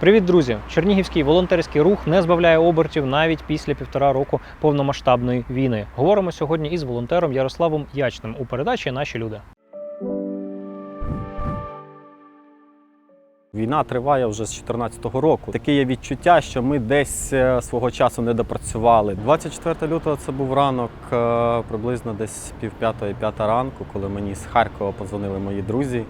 Привіт, друзі! Чернігівський волонтерський рух не збавляє обертів навіть після півтора року повномасштабної війни. Говоримо сьогодні із волонтером Ярославом Ячним у передачі Наші люди. Війна триває вже з 2014 року. Таке є відчуття, що ми десь е, свого часу не допрацювали. 24 лютого це був ранок, е, приблизно десь пів п'ятої, п'ята ранку, коли мені з Харкова подзвонили мої друзі.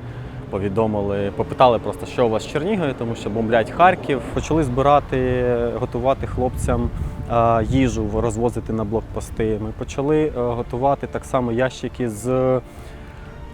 Повідомили, попитали просто, що у вас в Чернігові, тому що бомблять Харків. Почали збирати, готувати хлопцям е, їжу, розвозити на блокпости. Ми почали е, готувати так само ящики з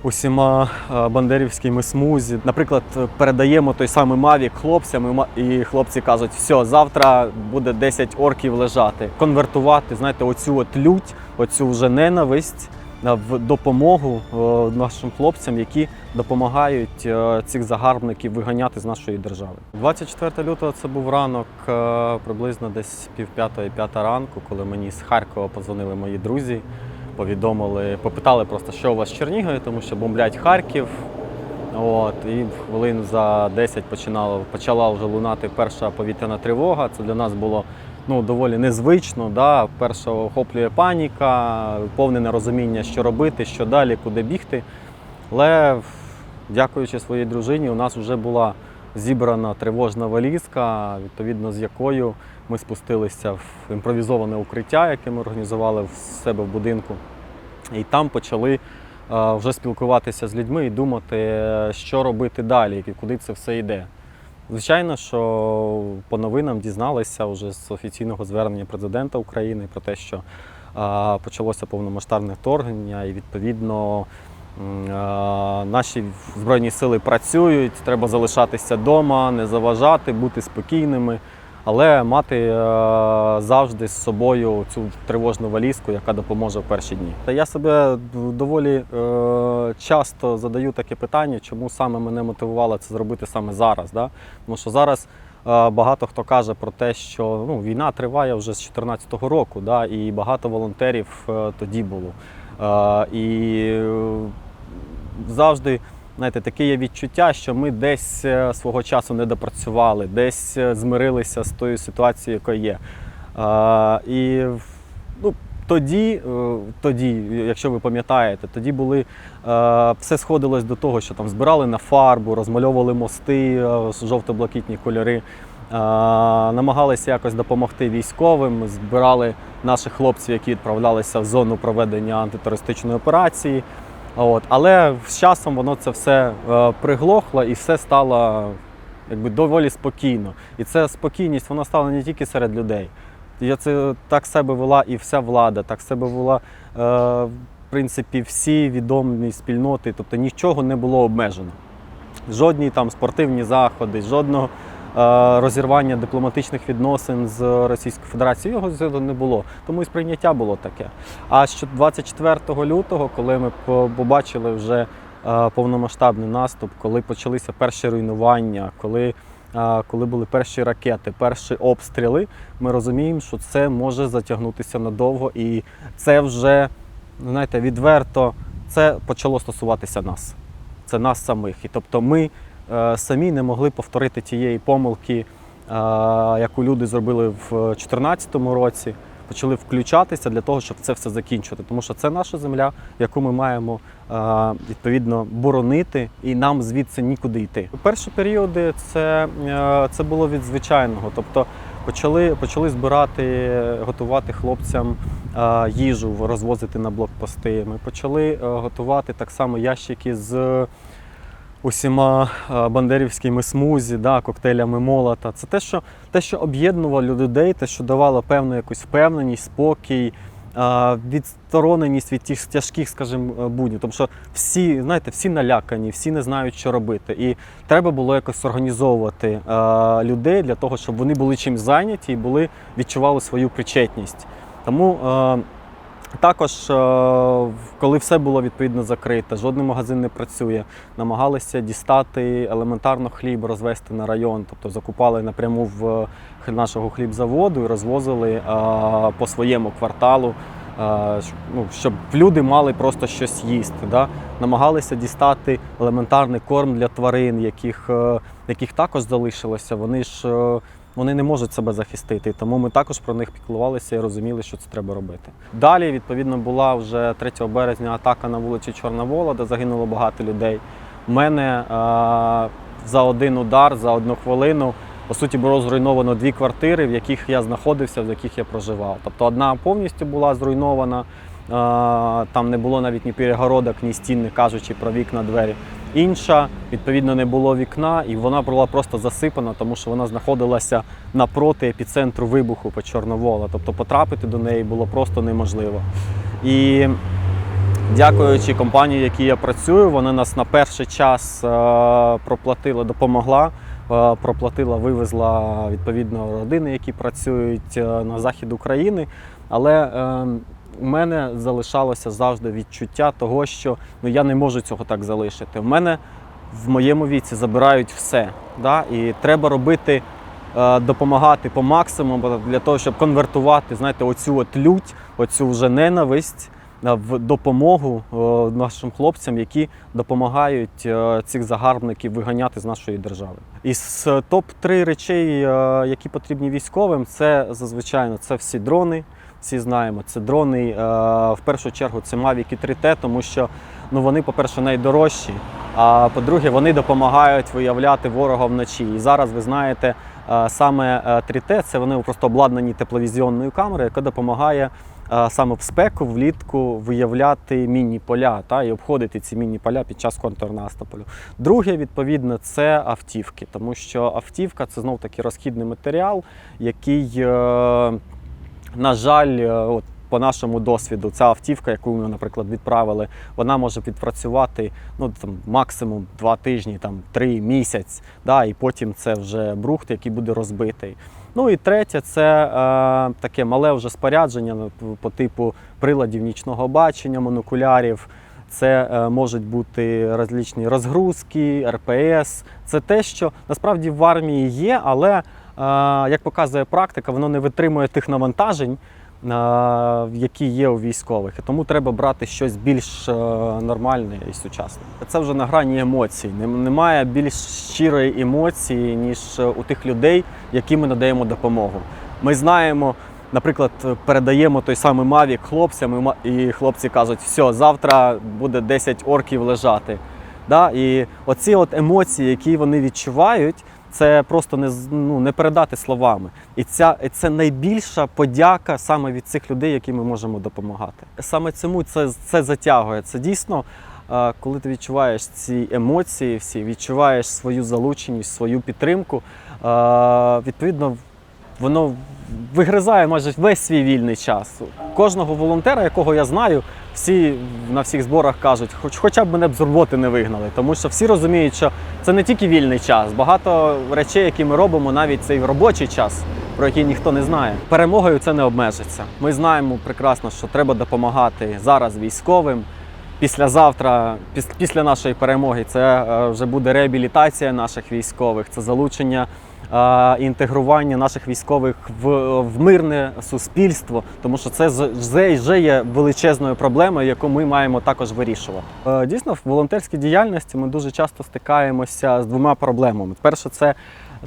усіма е, бандерівськими смузі. Наприклад, передаємо той самий Мавік хлопцям, і хлопці кажуть, все, завтра буде 10 орків лежати. Конвертувати, знаєте, оцю от лють, оцю вже ненависть в допомогу е, нашим хлопцям, які допомагають е, цих загарбників виганяти з нашої держави. 24 лютого це був ранок, е, приблизно десь пів п'ятої, п'ята ранку, коли мені з Харкова подзвонили мої друзі повідомили, попитали просто, що у вас в Чернігові, тому що бомблять Харків. От, і хвилин за 10 починала, почала вже лунати перша повітряна тривога. Це для нас було ну, доволі незвично. Да? Перша охоплює паніка, повне нерозуміння, що робити, що далі, куди бігти. Але дякуючи своїй дружині, у нас вже була зібрана тривожна валізка, відповідно з якою ми спустилися в імпровізоване укриття, яке ми організували в себе в будинку. І там почали е, вже спілкуватися з людьми і думати, е, що робити далі, і куди це все йде. Звичайно, що по новинам дізналися вже з офіційного звернення президента України про те, що почалося повномасштабне вторгнення, і відповідно наші збройні сили працюють, треба залишатися вдома, не заважати, бути спокійними, але мати е, завжди з собою цю тривожну валізку, яка допоможе в перші дні. Я себе доволі е, часто задаю таке питання, чому саме мене мотивувало це зробити саме зараз. Да? Тому що зараз е, багато хто каже про те, що ну, війна триває вже з 2014 року, да? і багато волонтерів тоді було. І завжди знаєте, таке є відчуття, що ми десь е, свого часу не допрацювали, десь е, змирилися з тою ситуацією, яка є. Е, і ну, тоді, е, тоді, якщо ви пам'ятаєте, тоді були все сходилось до того, що там збирали на фарбу, розмальовували мости, жовто-блакитні кольори. Намагалися якось допомогти військовим, збирали наших хлопців, які відправлялися в зону проведення антитерористичної операції. От. Але з часом воно це все е, приглохло і все стало якби, доволі спокійно. І ця спокійність вона стала не тільки серед людей. Я це так себе вела і вся влада, так себе вела, е, в принципі, всі відомі спільноти, тобто нічого не було обмежено. Жодні там спортивні заходи, жодного розірвання дипломатичних відносин з Російською Федерацією його не було. Тому і сприйняття було таке. А що 24 лютого, коли ми побачили вже е, повномасштабний наступ, коли почалися перші руйнування, коли, е, коли були перші ракети, перші обстріли, ми розуміємо, що це може затягнутися надовго, і це вже, знаєте, відверто це почало стосуватися нас. Це нас самих. І тобто ми е, самі не могли повторити тієї помилки, е, яку люди зробили в 2014 році. Почали включатися для того, щоб це все закінчити. Тому що це наша земля, яку ми маємо е, відповідно боронити, і нам звідси нікуди йти. Перші періоди це, е, це було від звичайного. Тобто почали, почали збирати, готувати хлопцям е, їжу, розвозити на блокпости. Ми почали е, готувати так само ящики з усіма е, бандерівськими смузі, да, коктейлями молота. Це те, що, те, що об'єднувало людей, те, що давало певну якусь впевненість, спокій. е, Відстороненість від тих тяжких, скажімо, буднів. Тому що всі, знаєте, всі налякані, всі не знають, що робити. І треба було якось організовувати е, людей для того, щоб вони були чимось зайняті і були, відчували свою причетність. Тому е, також, е, коли все було відповідно закрите, жодний магазин не працює, намагалися дістати елементарно хліб, розвести на район, тобто закупали напряму в х- нашого хлібзаводу і розвозили е, по своєму кварталу ну, щоб люди мали просто щось їсти. Намагалися дістати елементарний корм для тварин, яких, е, яких також залишилося. Вони ж е, вони не можуть себе захистити, тому ми також про них піклувалися і розуміли, що це треба робити. Далі, відповідно, була вже 3 березня атака на вулиці Чорна Вола, де загинуло багато людей. У мене е, за один удар, за одну хвилину, по суті, було зруйновано дві квартири, в яких я знаходився, в яких я проживав. Тобто одна повністю була зруйнована, е, там не було навіть ні перегородок, ні стін, не кажучи про вікна, двері. Інша, відповідно, не було вікна, і вона була просто засипана, тому що вона знаходилася напроти епіцентру вибуху по Чорновола. Тобто потрапити до неї було просто неможливо. І дякуючи компанії, в якій я працюю, вона нас на перший час е, проплатила, допомогла. е, Проплатила, вивезла відповідно родини, які працюють е, на захід України. Але е, у мене залишалося завжди відчуття того, що ну я не можу цього так залишити. У мене в моєму віці забирають все. Да? І треба робити, е, допомагати по максимуму для того, щоб конвертувати, знаєте, оцю от лють, оцю вже ненависть е, в допомогу е, нашим хлопцям, які допомагають цих загарбників виганяти з нашої держави. Із топ 3 речей, які потрібні військовим, це зазвичай це всі дрони. Всі знаємо, це дрони. е, В першу чергу це Mavic 3T, тому що ну, вони, по-перше, найдорожчі. А по-друге, вони допомагають виявляти ворога вночі. І зараз ви знаєте, е, саме е, 3T це вони просто обладнані тепловізіонною камерою, яка допомагає е, саме в спеку влітку виявляти мінні поля та і обходити ці мінні поля під час контрнаступу. Друге, відповідно, це автівки, тому що автівка це знов таки розхідний матеріал, який, е, на жаль, е, от. По нашому досвіду, ця автівка, яку ми, наприклад, відправили, вона може відпрацювати ну, там, максимум два тижні, там, три місяць, да, і потім це вже брухт, який буде розбитий. Ну і третє, це е, таке мале вже спорядження ну, по- типу приладів нічного бачення, монокулярів. Це е, можуть бути розлічні розгрузки, РПС. Це те, що насправді в армії є, але як показує практика, воно не витримує тих навантажень, які є у військових. І тому треба брати щось більш е, нормальне і сучасне. Це вже на грані емоцій. Немає більш щирої емоції, ніж е, у тих людей, яким ми надаємо допомогу. Ми знаємо. Наприклад, передаємо той самий Мавік хлопцям, і хлопці кажуть, все, завтра буде 10 орків лежати. Да? І оці от емоції, які вони відчувають, це просто не, ну, не передати словами. І ця, це найбільша подяка саме від цих людей, які ми можемо допомагати. Саме цьому це, це затягує. Це дійсно, е, коли ти відчуваєш ці емоції, всі, відчуваєш свою залученість, свою підтримку, е, відповідно, воно вигризає майже весь свій вільний час. Кожного волонтера, якого я знаю, всі на всіх зборах кажуть, хоч хоча б мене б з роботи не вигнали, тому що всі розуміють, що це не тільки вільний час, багато речей, які ми робимо, навіть цей робочий час, про який ніхто не знає. Перемогою це не обмежиться. Ми знаємо прекрасно, що треба допомагати зараз військовим. Післязавтра, піс- після нашої перемоги, це е, вже буде реабілітація наших військових, це залучення інтегрування наших військових в, в мирне суспільство, тому що це вже, є величезною проблемою, яку ми маємо також вирішувати. Е, Дійсно, в волонтерській діяльності ми дуже часто стикаємося з двома проблемами. Перше, це,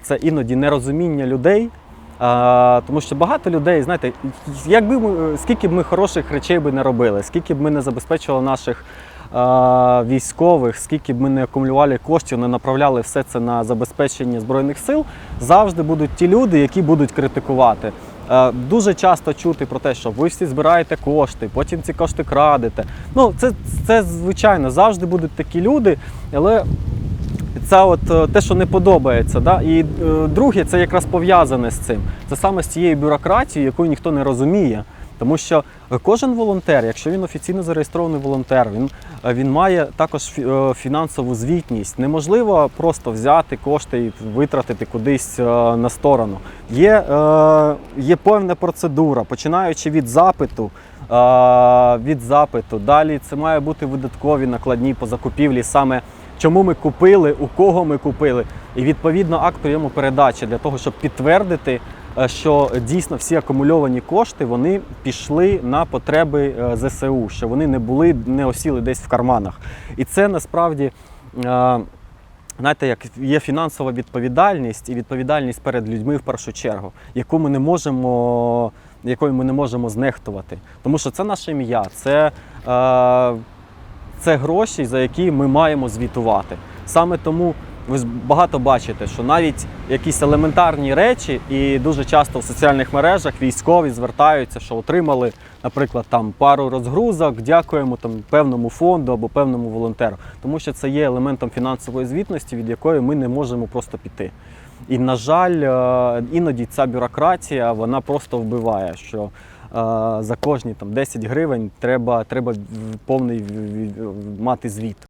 це іноді нерозуміння людей. А, тому що багато людей, знаєте, якби ми, скільки б ми хороших речей би не робили, скільки б ми не забезпечували наших військових, скільки б ми не акумулювали коштів, не направляли все це на забезпечення збройних сил, завжди будуть ті люди, які будуть критикувати. Е, Дуже часто чути про те, що ви всі збираєте кошти, потім ці кошти крадете. Ну, це, це звичайно, завжди будуть такі люди, але це от е, те, що не подобається. Да? І е, друге, це якраз пов'язане з цим. Це саме з цією бюрократією, яку ніхто не розуміє. Тому що е, кожен волонтер, якщо він офіційно зареєстрований волонтер, він, е, він має також е, фінансову звітність. Неможливо просто взяти кошти і витратити кудись на сторону. Є, є певна процедура, починаючи від запиту. Від запиту. Далі це має бути видаткові накладні по закупівлі саме чому ми купили, у кого ми купили, і відповідно акт прийому передачі для того, щоб підтвердити що дійсно всі акумульовані кошти вони пішли на потреби е, ЗСУ, що вони не були, не осіли десь в карманах. І це насправді. е, Знаєте, як є фінансова відповідальність і відповідальність перед людьми в першу чергу, яку ми не можемо, якою ми не можемо знехтувати. Тому що це наше ім'я, це, е, це гроші, за які ми маємо звітувати. Саме тому ви багато бачите, що навіть якісь елементарні речі, і дуже часто в соціальних мережах військові звертаються, що отримали, наприклад, там пару розгрузок, дякуємо там певному фонду або певному волонтеру, тому що це є елементом фінансової звітності, від якої ми не можемо просто піти. І, на жаль, е, іноді ця бюрократія вона просто вбиває, що е, за кожні там 10 гривень треба, треба повний мати звіт.